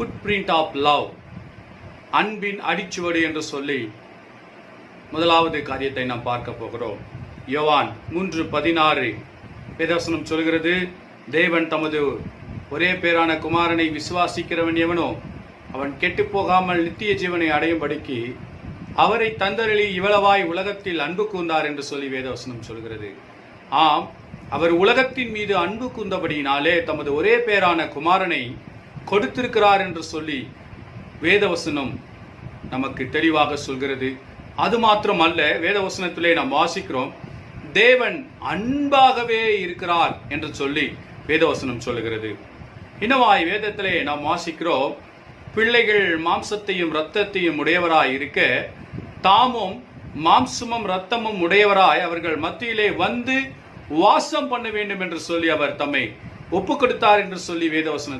Food print of love அன்பின் அடிச்சுவடு என்று சொல்லி முதலாவது காரியத்தை நாம் பார்க்க போகிறோம். யோவான் மூன்று பதினாறு. வேதவசனம் சொல்கிறது தேவன் தமது ஒரே பேரான குமாரனை விசுவாசிக்கிறவன் எவனோ அவன் கெட்டு போகாமல் நித்திய ஜீவனை அடையும்படிக்கு அவரை தந்தரளி இவ்வளவாய் உலகத்தில் அன்பு கூர்ந்தார் என்று சொல்லி வேதவசனம் சொல்கிறது. ஆம் அவர் உலகத்தின் மீது அன்பு கூர்ந்தபடியினாலே தமது ஒரே பேரான குமாரனை கொடுத்திருக்கிறார் என்று சொல்லி வேதவசனம் நமக்கு தெளிவாக சொல்கிறது. அது மாத்திரம் அல்ல வேதவசனத்திலே நாம் வாசிக்கிறோம் தேவன் அன்பாகவே இருக்கிறார் என்று சொல்லி வேதவசனம் சொல்லுகிறது. இன்னவாய் வேதத்திலே நாம் வாசிக்கிறோம் பிள்ளைகள் மாம்சத்தையும் இரத்தத்தையும் உடையவராய் இருக்க தாமும் மாம்சமும் இரத்தமும் உடையவராய் அவர்கள் மத்தியிலே வந்து வாசம் பண்ண வேண்டும் என்று சொல்லி அவர் தம்மை ஒப்பு கொடுத்தார் என்று சொல்லி வேதவசனம்